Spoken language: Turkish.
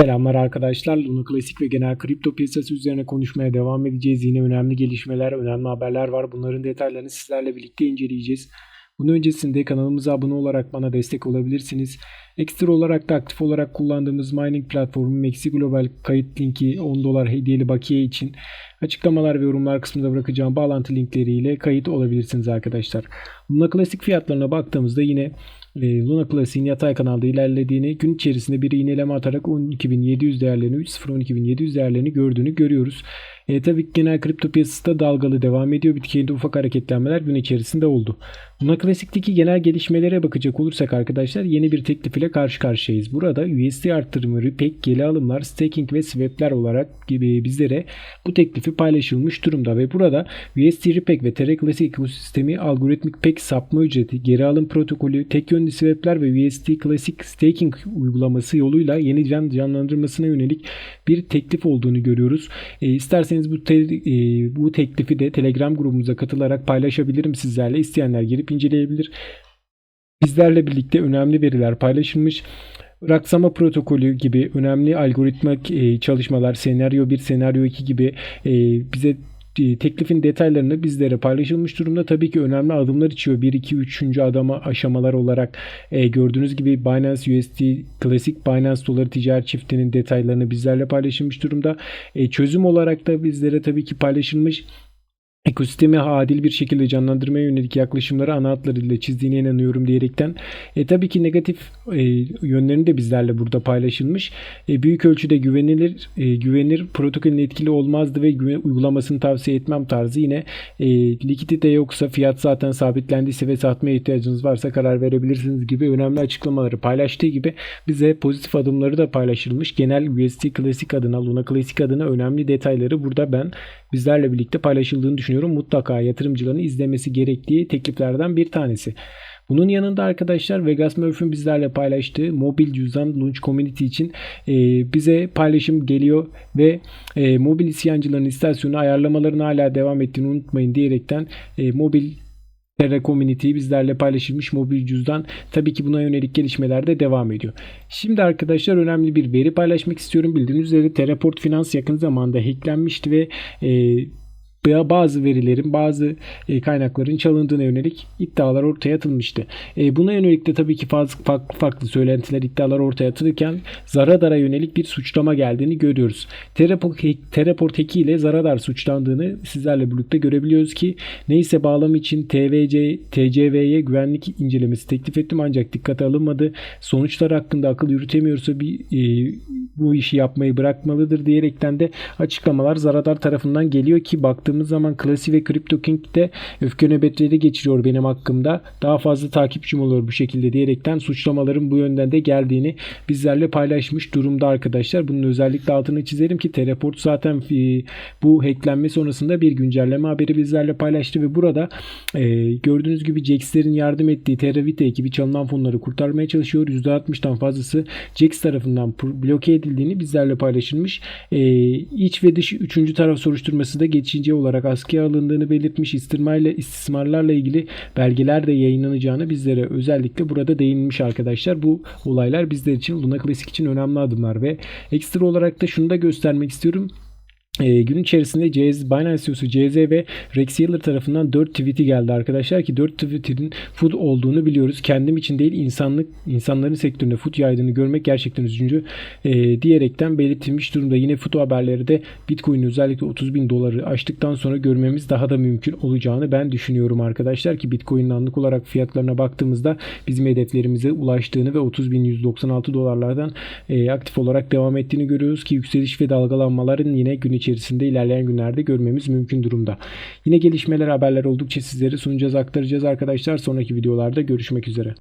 Selamlar arkadaşlar. Luna Klasik ve genel kripto piyasası üzerine konuşmaya devam edeceğiz. Yine önemli gelişmeler, önemli haberler var. Bunların detaylarını sizlerle birlikte inceleyeceğiz. Bunun öncesinde kanalımıza abone olarak bana destek olabilirsiniz. Ekstra olarak da aktif olarak kullandığımız mining platformu Maxi Global kayıt linki 10 dolar hediyeli bakiye için açıklamalar ve yorumlar kısmında bırakacağım bağlantı linkleriyle kayıt olabilirsiniz arkadaşlar. Luna Klasik fiyatlarına baktığımızda yine e, Luna Classic'in yatay kanalda ilerlediğini gün içerisinde bir iğneleme atarak 12.700 değerlerini 3.012.700 değerlerini gördüğünü görüyoruz. E, tabii ki genel kripto piyasası da dalgalı devam ediyor. Bitcoin'de ufak hareketlenmeler gün içerisinde oldu. Luna Classic'teki genel gelişmelere bakacak olursak arkadaşlar yeni bir teklif ile karşı karşıyayız. Burada USD arttırımı, RPEC, geri alımlar, staking ve swap'ler olarak gibi bizlere bu teklifi paylaşılmış durumda ve burada USD RPEC ve Terra Classic ekosistemi algoritmik pek sapma ücreti, geri alım protokolü, tek yönlü swap'ler ve USD Classic staking uygulaması yoluyla yeni can canlandırmasına yönelik bir teklif olduğunu görüyoruz. E, isterseniz bu te, e, bu teklifi de Telegram grubumuza katılarak paylaşabilirim sizlerle. İsteyenler gelip inceleyebilir. Bizlerle birlikte önemli veriler paylaşılmış. Raksama protokolü gibi önemli algoritmik e, çalışmalar, senaryo 1, senaryo 2 gibi e, bize teklifin detaylarını bizlere paylaşılmış durumda. Tabii ki önemli adımlar içiyor. 1, 2, 3. adama aşamalar olarak e, gördüğünüz gibi Binance USD klasik Binance doları ticaret çiftinin detaylarını bizlerle paylaşılmış durumda. E, çözüm olarak da bizlere tabii ki paylaşılmış ekosistemi adil bir şekilde canlandırmaya yönelik yaklaşımları ana hatlarıyla çizdiğine inanıyorum diyerekten e, tabii ki negatif e, yönlerini de bizlerle burada paylaşılmış. E, büyük ölçüde güvenilir e, güvenir protokolün etkili olmazdı ve güven, uygulamasını tavsiye etmem tarzı yine e, likidite yoksa fiyat zaten sabitlendiyse ve satmaya ihtiyacınız varsa karar verebilirsiniz gibi önemli açıklamaları paylaştığı gibi bize pozitif adımları da paylaşılmış. Genel USD Classic adına Luna Classic adına önemli detayları burada ben bizlerle birlikte paylaşıldığını düşünüyorum. Mutlaka yatırımcıların izlemesi gerektiği tekliflerden bir tanesi. Bunun yanında arkadaşlar Vegas Murphy'nin bizlerle paylaştığı mobil cüzdan launch community için e, bize paylaşım geliyor ve e, mobil isyancıların istasyonu ayarlamaların hala devam ettiğini unutmayın diyerekten e, mobil Terra Community bizlerle paylaşılmış mobil cüzdan tabii ki buna yönelik gelişmeler de devam ediyor. Şimdi arkadaşlar önemli bir veri paylaşmak istiyorum. Bildiğiniz üzere Terraport Finans yakın zamanda hacklenmişti ve e, bazı verilerin, bazı e, kaynakların çalındığına yönelik iddialar ortaya atılmıştı. E, buna yönelik de tabii ki farklı, farklı, söylentiler, iddialar ortaya atılırken Zaradar yönelik bir suçlama geldiğini görüyoruz. Teraport, hacki ile Zaradar suçlandığını sizlerle birlikte görebiliyoruz ki neyse bağlamı için TVC, TCV'ye güvenlik incelemesi teklif ettim ancak dikkate alınmadı. Sonuçlar hakkında akıl yürütemiyorsa bir e, bu işi yapmayı bırakmalıdır diyerekten de açıklamalar Zaradar tarafından geliyor ki baktığımız zaman Klasi ve Crypto King'de öfke nöbetleri geçiriyor benim hakkımda. Daha fazla takipçim olur bu şekilde diyerekten suçlamaların bu yönden de geldiğini bizlerle paylaşmış durumda arkadaşlar. Bunun özellikle altını çizerim ki Teleport zaten e, bu hacklenme sonrasında bir güncelleme haberi bizlerle paylaştı ve burada e, gördüğünüz gibi Jax'lerin yardım ettiği Terravite ekibi çalınan fonları kurtarmaya çalışıyor. %60'tan fazlası Jax tarafından bloke edildiğini bizlerle paylaşılmış. E, iç ve dış üçüncü taraf soruşturması da geçici olarak askıya alındığını belirtmiş. İstismarla, istismarlarla ilgili belgeler de yayınlanacağını bizlere özellikle burada değinmiş arkadaşlar. Bu olaylar bizler için Luna Classic için önemli adımlar ve ekstra olarak da şunu da göstermek istiyorum. E, gün içerisinde CZ, Binance CEO'su CZ ve Rex Yeller tarafından 4 tweet'i geldi arkadaşlar ki 4 tweet'in food olduğunu biliyoruz. Kendim için değil insanlık insanların sektöründe food yaydığını görmek gerçekten üzücü e, diyerekten belirtilmiş durumda. Yine food haberleri de Bitcoin özellikle 30 bin doları aştıktan sonra görmemiz daha da mümkün olacağını ben düşünüyorum arkadaşlar ki Bitcoin'in anlık olarak fiyatlarına baktığımızda bizim hedeflerimize ulaştığını ve 30.196 dolarlardan e, aktif olarak devam ettiğini görüyoruz ki yükseliş ve dalgalanmaların yine gün içerisinde içerisinde ilerleyen günlerde görmemiz mümkün durumda. Yine gelişmeler haberler oldukça sizlere sunacağız aktaracağız arkadaşlar. Sonraki videolarda görüşmek üzere.